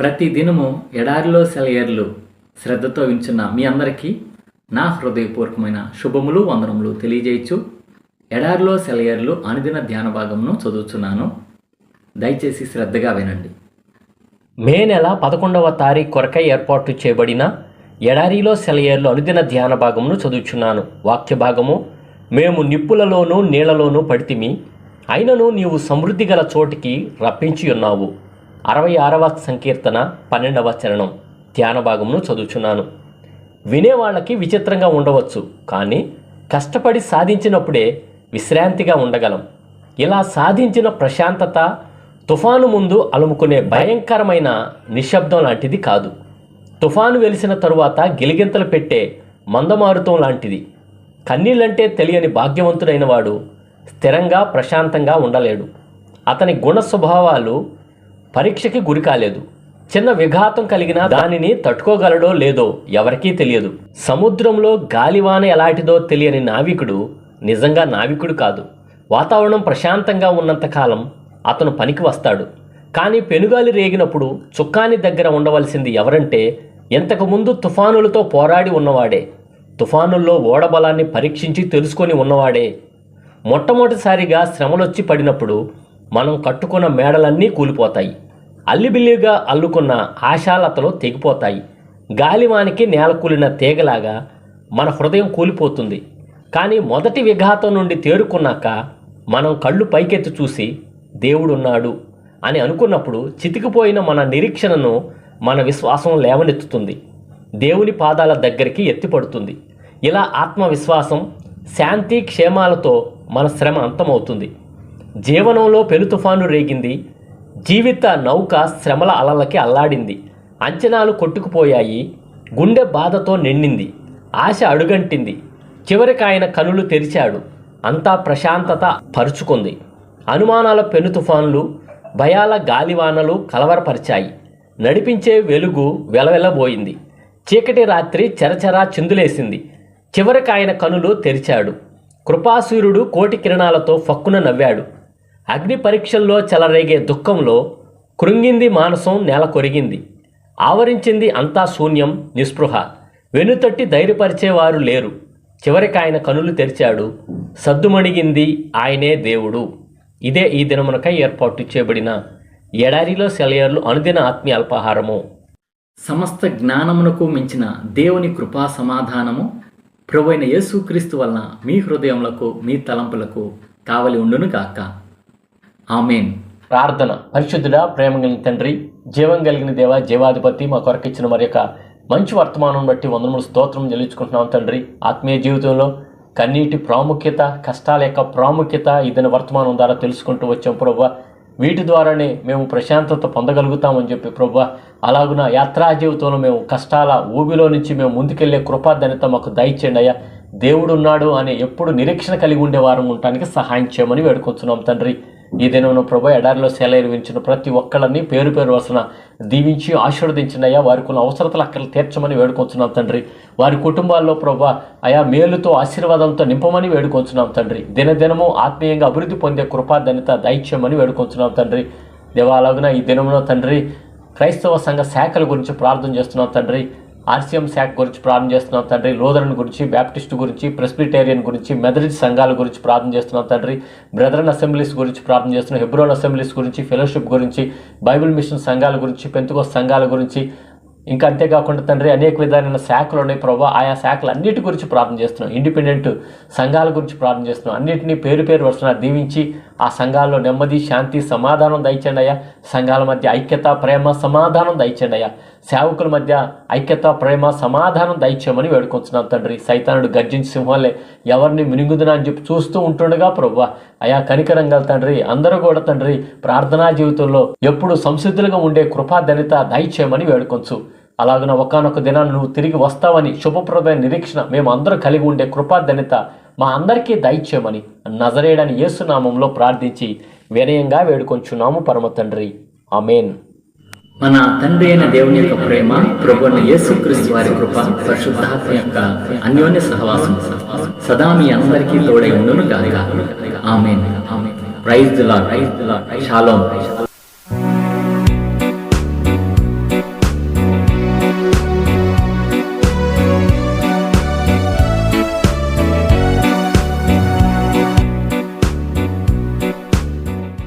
ప్రతి దినము ఎడారిలో సెలయర్లు శ్రద్ధతో వించున్న మీ అందరికీ నా హృదయపూర్వకమైన శుభములు వందనములు తెలియజేయచ్చు. ఎడారిలో సెలయర్లు అనుదిన ధ్యాన భాగమును చదువుతున్నాను దయచేసి శ్రద్ధగా వినండి. మే నెల పదకొండవ తారీఖు కొరకై ఏర్పాటు చేయబడిన ఎడారిలో సెలయేర్లు అనుదిన ధ్యాన భాగమును చదువుచున్నాను. వాక్య భాగము మేము నిప్పులలోనూ నీళ్ళలోనూ పడితిమి అయినను నీవు సమృద్ధి గల చోటికి రప్పించి ఉన్నావు. అరవై ఆరవ సంకీర్తన పన్నెండవ చరణం ధ్యాన భాగమును చదువుచున్నాను. వినేవాళ్ళకి విచిత్రంగా ఉండవచ్చు కానీ కష్టపడి సాధించినప్పుడే విశ్రాంతిగా ఉండగలం. ఇలా సాధించిన ప్రశాంతత తుఫాను ముందు అలుముకునే భయంకరమైన నిశ్శబ్దం లాంటిది కాదు. తుఫాను వెలిసిన తరువాత గిలిగింతలు పెట్టే మందమారుతం లాంటిది. కన్నీళ్ళంటే తెలియని భాగ్యవంతుడైన వాడు స్థిరంగా ప్రశాంతంగా ఉండలేడు. అతని గుణ స్వభావాలు పరీక్షకి గురి కాలేదు. చిన్న విఘాతం కలిగినా దానిని తట్టుకోగలడో లేదో ఎవరికీ తెలియదు. సముద్రంలో గాలివాన ఎలాంటిదో తెలియని నావికుడు నిజంగా నావికుడు కాదు. వాతావరణం ప్రశాంతంగా ఉన్నంతకాలం అతను పనికి వస్తాడు. కానీ పెనుగాలి రేగినప్పుడు చుక్కాని దగ్గర ఉండవలసింది ఎవరంటే ఇంతకుముందు తుఫానులతో పోరాడి ఉన్నవాడే. తుఫానుల్లో ఓడబలాన్ని పరీక్షించి తెలుసుకొని ఉన్నవాడే. మొట్టమొదటిసారిగా శ్రమలొచ్చి పడినప్పుడు మనం కట్టుకున్న మేడలన్నీ కూలిపోతాయి. అల్లిబిల్లిగా అల్లుకున్న ఆశాలతలు తెగిపోతాయి. గాలివానికి నేల కూలిన తీగలాగా మన హృదయం కూలిపోతుంది. కానీ మొదటి విఘాతం నుండి తేరుకున్నాక మనం కళ్ళు పైకెత్తి చూసి దేవుడున్నాడు అని అనుకున్నప్పుడు చితికిపోయిన మన నిరీక్షణను మన విశ్వాసం లేవనెత్తుతుంది. దేవుని పాదాల దగ్గరికి ఎత్తిపడుతుంది. ఇలా ఆత్మవిశ్వాసం శాంతి క్షేమాలతో మన శ్రమ అంతమవుతుంది. జీవనంలో పెను తుఫాను రేగింది. జీవిత నౌక శ్రమల అలలకి అల్లాడింది. అంచనాలు కొట్టుకుపోయాయి. గుండె బాధతో నిండింది. ఆశ అడుగంటింది. చివరికి ఆయన కనులు తెరిచాడు. అంతా ప్రశాంతత పరుచుకుంది. అనుమానాల పెను తుఫాన్లు భయాల గాలివానలు కలవరపరిచాయి. నడిపించే వెలుగు వెలవెలబోయింది చీకటి రాత్రి చెరచెరా చిందులేసింది. చివరికి ఆయన కనులు తెరిచాడు. కృపాసూర్యుడు కోటి కిరణాలతో ఫక్కున నవ్వాడు. అగ్ని పరీక్షల్లో చెలరేగే దుఃఖంలో కృంగింది మానసం నేల కొరిగింది. ఆవరించింది అంతా శూన్యం నిస్పృహ. వెనుతట్టి ధైర్యపరిచేవారు లేరు. చివరికి ఆయన కనులు తెరిచాడు. సద్దుమణిగింది ఆయనే దేవుడు. ఇదే ఈ దినమునకై ఏర్పాటు చేయబడిన ఎడారిలో సెలయర్లు అనుదిన ఆత్మీయ అల్పాహారము. సమస్త జ్ఞానమునకు మించిన దేవుని కృపా సమాధానము ప్రభువైన యేసుక్రీస్తు వలన మీ హృదయములకు మీ తలంపులకు కావలి ఉండును గాక ఆమెన్. ప్రార్థన. పరిశుద్ధుడా ప్రేమ కలిగిన తండ్రి జీవం కలిగిన దేవ జీవాధిపతి మా కొరకు ఇచ్చిన మరి యొక్క మంచి వర్తమానం బట్టి వందనములు స్తోత్రం చెల్లించుకుంటున్నాం తండ్రి. ఆత్మీయ జీవితంలో కన్నీటి ప్రాముఖ్యత కష్టాల యొక్క ప్రాముఖ్యత ఇదైన వర్తమానం ద్వారా తెలుసుకుంటూ వచ్చాం ప్రభు వీటి ద్వారానే మేము ప్రశాంతత పొందగలుగుతామని చెప్పి ప్రభు అలాగున యాత్రా జీవితంలో మేము కష్టాల ఊబిలో నుంచి మేము ముందుకెళ్ళే కృపాధన్యత మాకు దయచేయండి అయ్యా. దేవుడు ఉన్నాడు అనే ఎప్పుడు నిరీక్షణ కలిగి ఉండే వారం ఉండటానికి సహాయం చేయమని వేడుకొంచున్నాం తండ్రి. ఈ దినమున ప్రభు ఎడారిలో సెలవించిన ప్రతి ఒక్కళ్ళని పేరు పేరు వసన దీవించి ఆశీర్వదించినయ్యా. వారికి ఉన్న అవసరతలు అక్కడ తీర్చమని వేడుకొంచున్నాం తండ్రి. వారి కుటుంబాల్లో ప్రభు ఆయా మేలుతో ఆశీర్వాదంతో నింపమని వేడుకొంచున్నాం తండ్రి. దినదినము ఆత్మీయంగా అభివృద్ధి పొందే కృపాధన్యత దైత్యమని వేడుకొంచున్నాం తండ్రి. దేవాలగున ఈ దినమున తండ్రి క్రైస్తవ సంఘ శాఖల గురించి ప్రార్థన చేస్తున్నాం తండ్రి. ఆర్సీఎం శాఖ గురించి ప్రార్థన చేస్తున్నాం తండ్రి. లోదరన్ గురించి బ్యాప్టిస్ట్ గురించి ప్రెస్బిటేరియన్ గురించి మెదరిజ్ సంఘాల గురించి ప్రార్థన చేస్తున్నాం తండ్రి. బ్రదరన్ అసెంబ్లీస్ గురించి ప్రార్థన చేస్తున్నాం. హెబ్రోన్ అసెంబ్లీస్ గురించి ఫెలోషిప్ గురించి బైబిల్ మిషన్ సంఘాల గురించి పెంతుకో సంఘాల గురించి. ఇంకా అంతేకాకుండా తండ్రి అనేక విధాలైన శాఖలు ఉన్నాయి ప్రభావ ఆయా శాఖలు అన్నిటి గురించి ప్రార్థన చేస్తున్నాం. ఇండిపెండెంట్ సంఘాల గురించి ప్రార్థన చేస్తున్నాం. అన్నింటినీ పేరు పేరు వరుసన దీవించి ఆ సంఘాల్లో నెమ్మది శాంతి సమాధానం దయచండి అయ్యా. సంఘాల మధ్య ఐక్యత ప్రేమ సమాధానం దయచండి అయ్యా. సేవకుల మధ్య ఐక్యత ప్రేమ సమాధానం దయచేయమని వేడుకొంచున్నాం తండ్రి. సైతానుడు గర్జించి సింహాలే ఎవరిని మినుగుదునా అని చెప్పి చూస్తూ ఉంటుండగా ప్రభు అయా కనికరంగా తండ్రి అందరూ కూడా తండ్రి ప్రార్థనా జీవితంలో ఎప్పుడు సంసిద్ధులుగా ఉండే కృపాధనిత దయచేయమని వేడుకొంచు. అలాగున ఒకనొక దినాన్ని నువ్వు తిరిగి వస్తావని శుభప్రదమైన నిరీక్షణ మేము అందరూ కలిగి ఉండే కృపాధనిత మా అందరికీ దయచేయమని నజరేడని యేసునామంలో ప్రార్థించి వినయంగా వేడుకొంచున్నాము పరమ తండ్రి. అమేన్ మన తండ్రి అయిన దేవుని యొక్క ప్రేమ ప్రభున్న యేసుక్రీస్తు వారి కృప పరిశుద్ధాత్మ యొక్క అన్యోన్య సహవాసం సదా మీ అందరికీ తోడై ఉండును గాక. Amen. Praise the Lord. Praise the Lord. Shalom